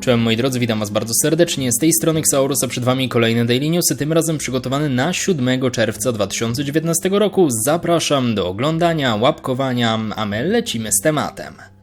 Cześć moi drodzy, witam was bardzo serdecznie. Z tej strony Xaurus, a przed wami kolejne Daily Newsy, tym razem przygotowane na 7 czerwca 2019 roku. Zapraszam do oglądania, łapkowania, a my lecimy z tematem.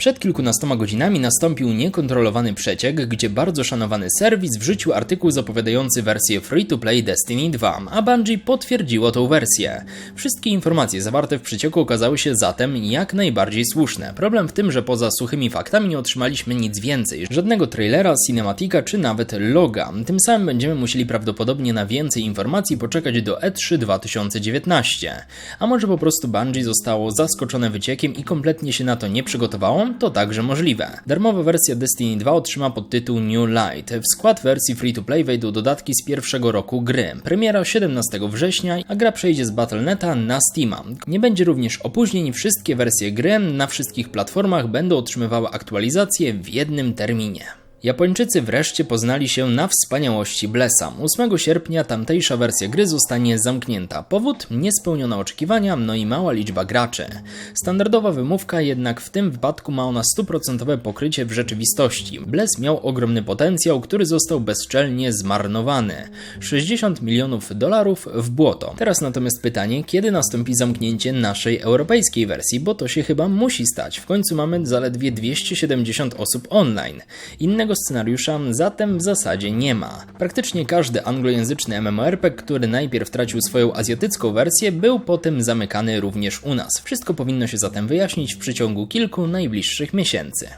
Przed kilkunastoma godzinami nastąpił niekontrolowany przeciek, gdzie bardzo szanowany serwis wrzucił artykuł zapowiadający wersję free-to-play Destiny 2, a Bungie potwierdziło tą wersję. Wszystkie informacje zawarte w przecieku okazały się zatem jak najbardziej słuszne. Problem w tym, że poza suchymi faktami nie otrzymaliśmy nic więcej, żadnego trailera, cinematika czy nawet loga. Tym samym będziemy musieli prawdopodobnie na więcej informacji poczekać do E E3 2019. A może po prostu Bungie zostało zaskoczone wyciekiem i kompletnie się na to nie przygotowało? To także możliwe. Darmowa wersja Destiny 2 otrzyma podtytuł New Light. W skład wersji free-to-play wejdą dodatki z pierwszego roku gry. Premiera 17 września, a gra przejdzie z Battle.neta na Steama. Nie będzie również opóźnień, wszystkie wersje gry na wszystkich platformach będą otrzymywały aktualizacje w jednym terminie. Japończycy wreszcie poznali się na wspaniałości Blessa. 8 sierpnia tamtejsza wersja gry zostanie zamknięta. Powód? Niespełnione oczekiwania, no i mała liczba graczy. Standardowa wymówka jednak w tym wypadku ma ona stuprocentowe pokrycie w rzeczywistości. Bless miał ogromny potencjał, który został bezczelnie zmarnowany. 60 milionów dolarów w błoto. Teraz natomiast pytanie, kiedy nastąpi zamknięcie naszej europejskiej wersji, bo to się chyba musi stać. W końcu mamy zaledwie 270 osób online. Innego scenariusza zatem w zasadzie nie ma. Praktycznie każdy anglojęzyczny MMORPG, który najpierw tracił swoją azjatycką wersję, był potem zamykany również u nas. Wszystko powinno się zatem wyjaśnić w przeciągu kilku najbliższych miesięcy.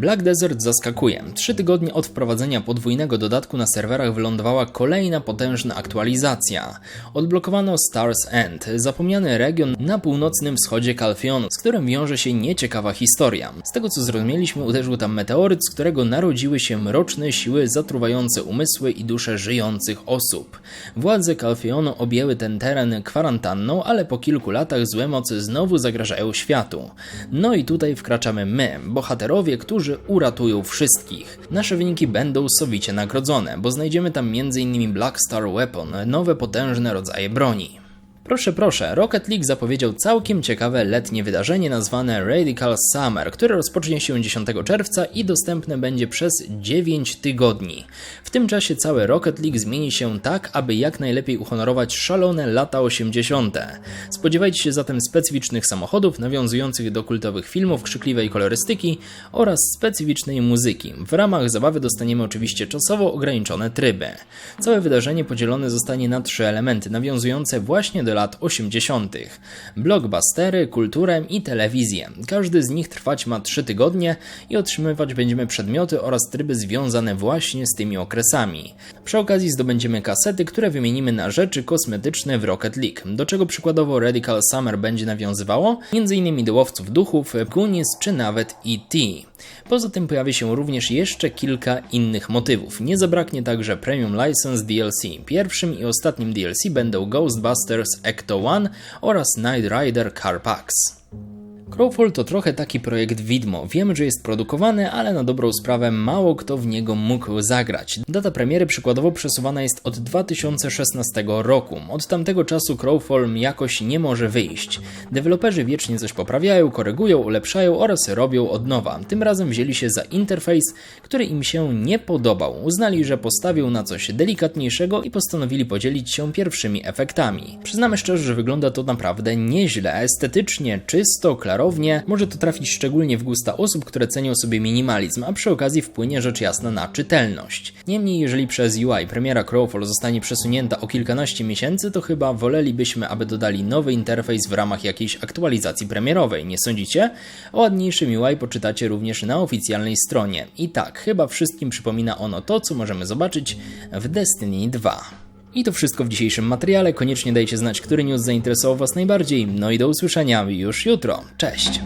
Black Desert zaskakuje. Trzy tygodnie od wprowadzenia podwójnego dodatku na serwerach wylądowała kolejna potężna aktualizacja. Odblokowano Stars End, zapomniany region na północnym wschodzie Kalfionu, z którym wiąże się nieciekawa historia. Z tego co zrozumieliśmy, uderzył tam meteoryt, z którego narodziły się mroczne siły zatruwające umysły i dusze żyjących osób. Władze Kalfionu objęły ten teren kwarantanną, ale po kilku latach złe mocy znowu zagrażają światu. No i tutaj wkraczamy my, bohaterowie, którzy uratują wszystkich. Nasze wyniki będą sowicie nagrodzone, bo znajdziemy tam m.in. Black Star Weapon, nowe potężne rodzaje broni. Proszę, proszę, Rocket League zapowiedział całkiem ciekawe letnie wydarzenie nazwane Radical Summer, które rozpocznie się 10 czerwca i dostępne będzie przez 9 tygodni. W tym czasie cały Rocket League zmieni się tak, aby jak najlepiej uhonorować szalone lata 80. Spodziewajcie się zatem specyficznych samochodów nawiązujących do kultowych filmów, krzykliwej kolorystyki oraz specyficznej muzyki. W ramach zabawy dostaniemy oczywiście czasowo ograniczone tryby. Całe wydarzenie podzielone zostanie na trzy elementy nawiązujące właśnie do lat 80. Blockbustery, kulturę i telewizję. Każdy z nich trwać ma 3 tygodnie i otrzymywać będziemy przedmioty oraz tryby związane właśnie z tymi okresami. Przy okazji zdobędziemy kasety, które wymienimy na rzeczy kosmetyczne w Rocket League, do czego przykładowo Radical Summer będzie nawiązywało, m.in. do łowców duchów, Goonies czy nawet E.T. Poza tym pojawi się również jeszcze kilka innych motywów. Nie zabraknie także Premium License DLC. Pierwszym i ostatnim DLC będą Ghostbusters Ecto One oraz Night Rider Car Packs. Crowfall to trochę taki projekt widmo. Wiemy, że jest produkowany, ale na dobrą sprawę mało kto w niego mógł zagrać. Data premiery przykładowo przesuwana jest od 2016 roku. Od tamtego czasu Crowfall jakoś nie może wyjść. Deweloperzy wiecznie coś poprawiają, korygują, ulepszają oraz robią od nowa. Tym razem wzięli się za interfejs, który im się nie podobał. Uznali, że postawią na coś delikatniejszego i postanowili podzielić się pierwszymi efektami. Przyznamy szczerze, że wygląda to naprawdę nieźle, estetycznie, czysto, klarownie. Może to trafić szczególnie w gusta osób, które cenią sobie minimalizm, a przy okazji wpłynie rzecz jasna na czytelność. Niemniej, jeżeli przez UI premiera Crowfall zostanie przesunięta o kilkanaście miesięcy, to chyba wolelibyśmy, aby dodali nowy interfejs w ramach jakiejś aktualizacji premierowej, nie sądzicie? O ładniejszym UI poczytacie również na oficjalnej stronie. I tak, chyba wszystkim przypomina ono to, co możemy zobaczyć w Destiny 2. I to wszystko w dzisiejszym materiale. Koniecznie dajcie znać, który news zainteresował Was najbardziej. No i do usłyszenia już jutro. Cześć!